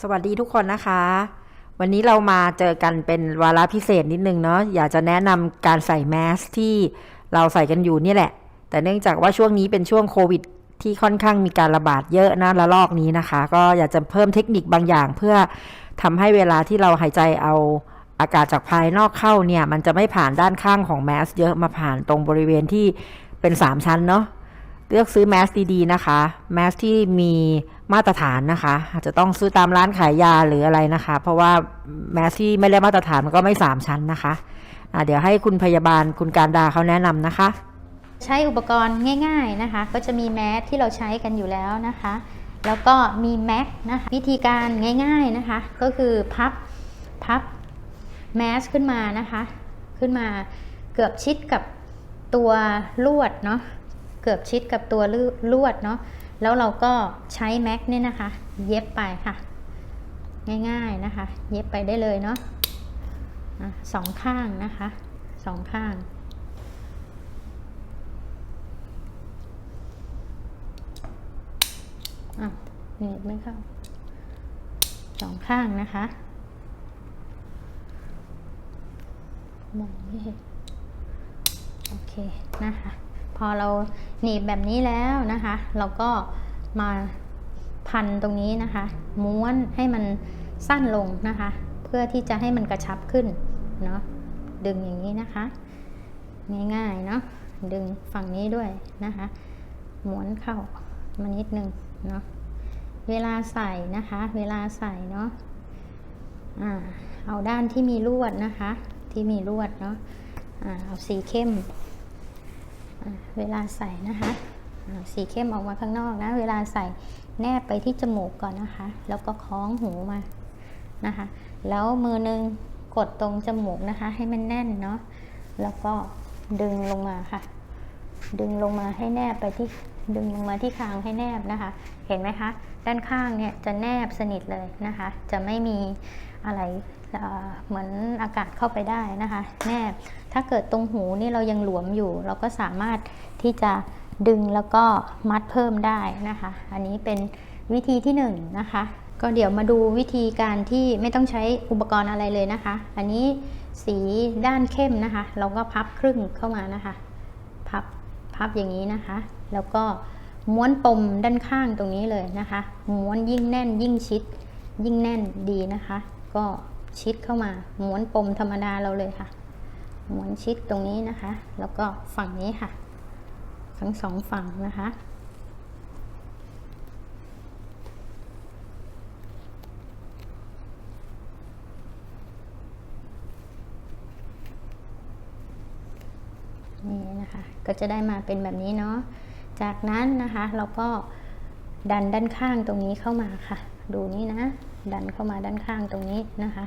สวัสดีทุกคนนะคะ วันนี้เรามาเจอกันเป็นวาระพิเศษนิดนึงเนาะอยากจะแนะนำการใส่แมสที่เราใส่กันอยู่นี่แหละ แต่เนื่องจากว่าช่วงนี้เป็นช่วงโควิด ที่ค่อนข้างมีการระบาดเยอะนะระลอกนี้นะคะ ก็อยากจะเพิ่มเทคนิคบางอย่าง เพื่อทำให้เวลาที่เราหายใจเอาอากาศจากภายนอกเข้าเนี่ย มันจะไม่ผ่านด้านข้างของแมสเยอะมาผ่านตรงบริเวณที่เป็น 3 ชั้นเนาะเลือกซื้อแมสดีๆนะคะแมสที่มี มาตรฐานนะคะอาจจะต้องซื้อตามร้านขายยาหรืออะไรนะคะ เพราะว่าแมสที่ไม่ได้มาตรฐานมันก็ไม่สามชั้นนะคะะเดี๋ยวให้คุณพยาบาลคุณการดาเขาแนะนำนะคะ ใช้อุปกรณ์ง่ายๆนะคะ ก็จะมีแมสที่เราใช้กันอยู่แล้วนะคะ แล้วก็มีแม็กนะคะวิธีการง่ายๆนะคะ ก็คือพับพับแมสขึ้นมานะคะ ขึ้นมาเกือบชิดกับตัวลวดเนาะเกือบชิดกับตัวลวดเนาะ แล้วเราก็ใช้แม็กเนี่ยนะคะ เย็บไปค่ะ ง่ายๆนะคะ เย็บไปได้เลยเนาะสองข้างนะคะสองข้างอะหนีบไม่เข้าสองข้างนะคะมองไม่เห็นโอเคนะคะ พอเราหนีบแบบนี้แล้วนะคะ เราก็มาพันตรงนี้นะคะ ม้วนให้มันสั้นลงนะคะ เพื่อที่จะให้มันกระชับขึ้นเนาะดึงอย่างนี้นะคะ ง่ายๆเนาะดึงฝั่งนี้ด้วยนะคะม้วนเข้ามานิดนึงเนาะเวลาใส่นะคะ เวลาใส่เนาะอ่าเอาด้านที่มีลวดนะคะ ที่มีลวดเนาะอ่าเอาสีเข้ม เวลาใส่นะคะสีเข้มออกมาข้างนอกนะ เวลาใส่แนบไปที่จมูกก่อนนะคะ แล้วก็คล้องหูมานะคะ แล้วมือนึงกดตรงจมูกนะคะ ให้มันแน่นเนาะแล้วก็ดึงลงมาค่ะ ดึงลงมาให้แนบไปที่ ดึงลงมาที่คางให้แนบนะคะ เห็นไหมคะ ด้านข้างเนี่ยจะแนบสนิทเลยนะคะ จะไม่มีอะไรเอ่อเหมือนอากาศเข้าไปได้นะคะ แนบ ถ้าเกิดตรงหูนี่เรายังหลวมอยู่ เราก็สามารถที่จะดึงแล้วก็มัดเพิ่มได้นะคะ อันนี้เป็นวิธีที่หนึ่งนะคะ ก็เดี๋ยวมาดูวิธีการที่ไม่ต้องใช้อุปกรณ์อะไรเลยนะคะ อันนี้สีด้านเข้มนะคะ เราก็พับครึ่งเข้ามานะคะ พับพับอย่างนี้นะคะ แล้วก็ม้วนปมด้านข้างตรงนี้เลยนะคะ ม้วนยิ่งแน่นยิ่งชิด ยิ่งแน่นดีนะคะ ก็ชิดเข้ามา ม้วนปมธรรมดาเราเลยค่ะ ม้วนชิดตรงนี้นะคะ แล้วก็ฝั่งนี้ค่ะ ทั้งสองฝั่งนะคะ นี่นะคะ ก็จะได้มาเป็นแบบนี้เนาะ จากนั้นนะคะเราก็ดันด้านข้างตรงนี้เข้ามาค่ะ ดูนี่นะ ดันเข้ามาด้านข้างตรงนี้นะคะ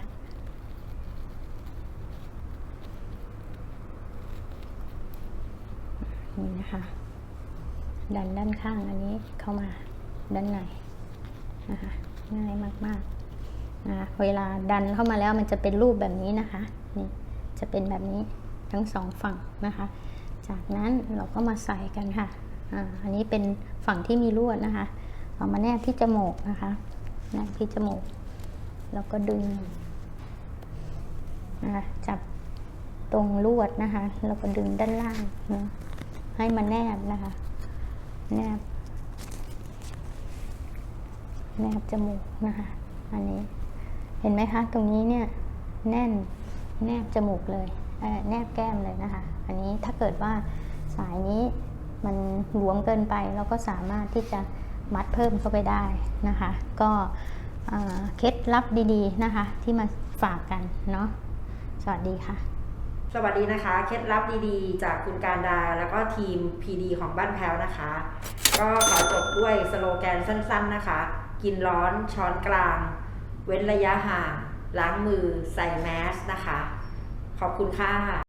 นี่นะคะ ดันด้านข้างอันนี้เข้ามาด้านในนะคะง่ายมากๆนะะเวลาดันเข้ามาแล้วมันจะเป็นรูปแบบนี้นะคะนี่จะเป็นแบบนี้ทั้งสองฝั่งนะคะ จากนั้นเราก็มาใส่กันค่ะ อันนี้เป็นฝั่งที่มีลวดนะคะ เอามาแนบที่จมูกนะคะแนบที่จมูก แล้วก็ดึงนะคะจับตรงลวดนะคะ แล้วก็ดึงด้านล่างนะให้มันแนบนะคะ แนบ แนบจมูกนะคะ อันนี้เห็นไหมคะ ตรงนี้เนี่ยแน่นแนบจมูกเลยแนบแก้มเลยนะคะ อันนี้ถ้าเกิดว่าสายนี้ มันหลวมเกินไปเราก็สามารถที่จะมัดเพิ่มเข้าไปได้นะคะ ก็เคล็ดลับดีๆนะคะ ที่มาฝากกันเนาะสวัสดีค่ะ สวัสดีนะคะ เคล็ดลับดีๆ จากคุณการดา แล้วก็ทีม PD ของบ้านแพ้วนะคะ ก็ขอจบด้วยสโลแกนสั้นๆนะคะ กินร้อนช้อนกลาง เว้นระยะห่าง ล้างมือใส่แมสนะคะ ขอบคุณค่ะ